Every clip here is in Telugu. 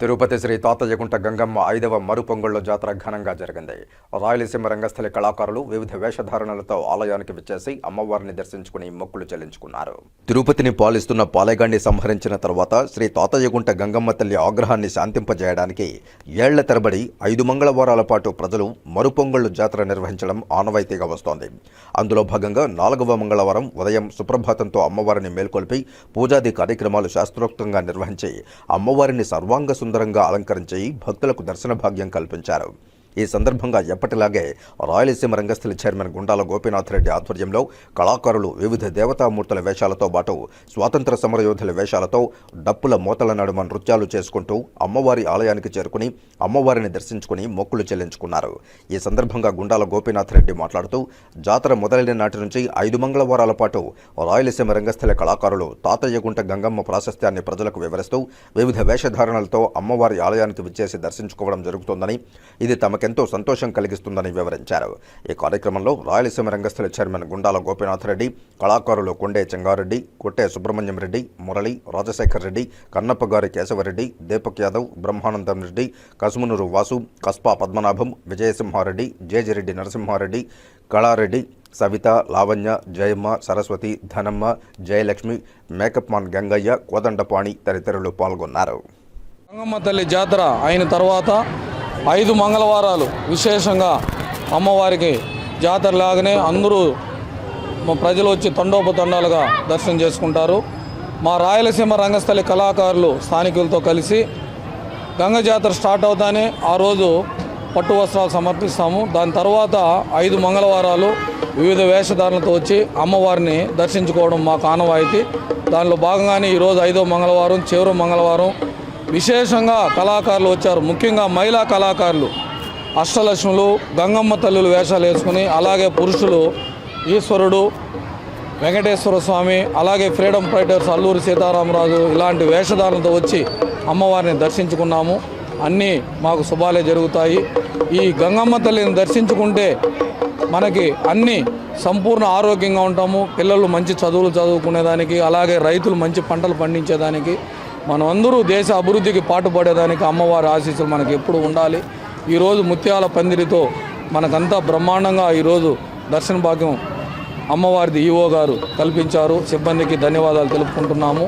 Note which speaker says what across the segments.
Speaker 1: తిరుపతి శ్రీ తాతయ్యగుంట గంగమ్మ ఐదవ మరుపొంగళ్ళు జాతర ఘనంగా జరిగింది. రాయలసీమ రంగస్థలి కళాకారులు వివిధ వేషధారణలతో ఆలయానికి విచ్చేసి అమ్మవారిని దర్శించుకుని మొక్కులు చెల్లించుకున్నారు. తిరుపతిని పాలిస్తున్న పాలెగాన్ని సంహరించిన తర్వాత శ్రీ తాతయ్యగుంట గంగమ్మ తల్లి ఆగ్రహాన్ని శాంతింపజేయడానికి ఏళ్ళ తరబడి ఐదు మంగళవారాల పాటు ప్రజలు మరుపొంగళ్ళు జాతర నిర్వహించడం ఆనవాయితీగా వస్తోంది. అందులో భాగంగా నాలుగవ మంగళవారం ఉదయం సుప్రభాతంతో అమ్మవారిని మేల్కొల్పి పూజాది కార్యక్రమాలు శాస్త్రోక్తంగా నిర్వహించి అమ్మవారిని సర్వాంగ సుందరంగా అలంకరించి భక్తులకు దర్శన భాగ్యం కల్పించారు. ఈ సందర్భంగా ఎప్పటిలాగే రాయలసీమ రంగస్థలి చైర్మన్ గుండాల గోపీనాథ్ రెడ్డి ఆధ్వర్యంలో కళాకారులు వివిధ దేవతామూర్తుల వేషాలతో పాటు స్వాతంత్ర సమరయోధుల వేషాలతో డప్పుల మూతల నడుమ నృత్యాలు చేసుకుంటూ అమ్మవారి ఆలయానికి చేరుకుని అమ్మవారిని దర్శించుకుని మొక్కులు చెల్లించుకున్నారు. ఈ సందర్భంగా గుండాల గోపీనాథ్ రెడ్డి మాట్లాడుతూ జాతర మొదలైన నాటి నుంచి ఐదు మంగళవారాల పాటు రాయలసీమ రంగస్థల కళాకారులు తాతయ్యగుంట గంగమ్మ ప్రాశస్త్యాన్ని ప్రజలకు వివరిస్తూ వివిధ వేషధారణలతో అమ్మవారి ఆలయానికి విచ్చేసి దర్శించుకోవడం జరుగుతోందని ఇది తమ ఎంతో సంతోషం కలిగిస్తుందని వివరించారు. ఈ కార్యక్రమంలో రాయలసీమ రంగస్థల చైర్మన్ గుండాల గోపీనాథ్ రెడ్డి కళాకారులు కొండే చెంగారెడ్డి కొట్టే సుబ్రహ్మణ్యం రెడ్డి మురళి రాజశేఖర్ రెడ్డి కన్నప్పగారి కేశవరెడ్డి దీపక్ యాదవ్ బ్రహ్మానందం రెడ్డి కసుమునూరు వాసు కస్పా పద్మనాభం విజయసింహారెడ్డి జేజిరెడ్డి నరసింహారెడ్డి కళారెడ్డి సవిత లావణ్య జయమ్మ సరస్వతి ధనమ్మ జయలక్ష్మి మేకప్ మాన్ గంగయ్య కోదండపాణి తదితరులు పాల్గొన్నారు.
Speaker 2: గంగమ్మ తల్లి జాతర అయిన తర్వాత ఐదు మంగళవారాలు విశేషంగా అమ్మవారికి జాతర లాగానే అందరూ మా ప్రజలు వచ్చి తండోపతండాలుగా దర్శనం చేసుకుంటారు. మా రాయలసీమ రంగస్థలి కళాకారులు స్థానికులతో కలిసి గంగ జాతర స్టార్ట్ అవుతానే ఆ రోజు పట్టు వస్త్రాలు సమర్పిస్తాము. దాని తర్వాత ఐదు మంగళవారాలు వివిధ వేషధారణలతో వచ్చి అమ్మవారిని దర్శించుకోవడం మాకు ఆనవాయితీ దానిలో భాగంగానే ఈరోజు ఐదో మంగళవారం చివరి మంగళవారం విశేషంగా కళాకారులు వచ్చారు. ముఖ్యంగా మహిళా కళాకారులు. అష్టలక్ష్ములు గంగమ్మ తల్లులు వేషాలు వేసుకుని అలాగే పురుషులు ఈశ్వరుడు వెంకటేశ్వర స్వామి అలాగే ఫ్రీడమ్ ఫైటర్స్ అల్లూరి సీతారామరాజు ఇలాంటి వేషధారణతో వచ్చి అమ్మవారిని దర్శించుకున్నాము. అన్నీ మాకు శుభాలే జరుగుతాయి. ఈ గంగమ్మ తల్లిని దర్శించుకుంటే మనకి అన్ని సంపూర్ణ ఆరోగ్యంగా ఉంటాము. పిల్లలు మంచి చదువులు చదువుకునేదానికి అలాగే రైతులు మంచి పంటలు పండించేదానికి మనమందరూ దేశ అభివృద్ధికి పాటుపడేదానికి అమ్మవారి ఆశీస్సులు మనకి ఎప్పుడు ఉండాలి. ఈరోజు ముత్యాల పందిరితో మనకంతా బ్రహ్మాండంగా ఈరోజు దర్శన భాగ్యం అమ్మవారిది ఈవో గారు కల్పించారు. సిబ్బందికి ధన్యవాదాలు తెలుపుకుంటున్నాము.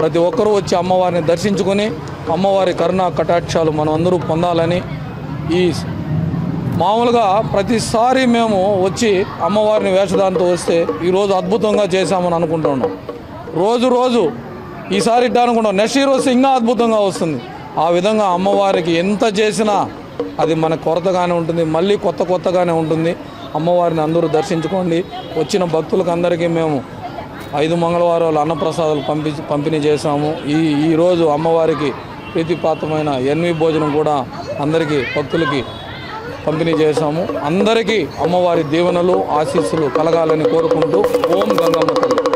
Speaker 2: ప్రతి ఒక్కరూ వచ్చి అమ్మవారిని దర్శించుకొని అమ్మవారి కరుణ కటాక్షాలు మనం అందరూ పొందాలని ఈ మామూలుగా ప్రతిసారి మేము వచ్చి అమ్మవారిని వేషధారంతో వస్తే ఈరోజు అద్భుతంగా చేశామని అనుకుంటున్నాం రోజు రోజు ఈసారి ఇట్లా అనుకుంటాం నెక్స్ట్ ఇయర్ వస్తే ఇంకా అద్భుతంగా వస్తుంది. ఆ విధంగా అమ్మవారికి ఎంత చేసినా అది మన కొరతగానే ఉంటుంది. మళ్ళీ కొత్త కొత్తగానే ఉంటుంది. అమ్మవారిని అందరూ దర్శించుకోండి. వచ్చిన భక్తులకు అందరికీ మేము ఐదు మంగళవారాలు అన్నప్రసాదాలు పంపి పంపిణీ చేశాము. ఈ ఈరోజు అమ్మవారికి ప్రీతిపాత్రమైన ఎన్వి భోజనం కూడా అందరికీ భక్తులకి పంపిణీ చేశాము. అందరికీ అమ్మవారి దీవెనలు ఆశీస్సులు కలగాలని కోరుకుంటూ ఓం గంగమ్మ తల్లి.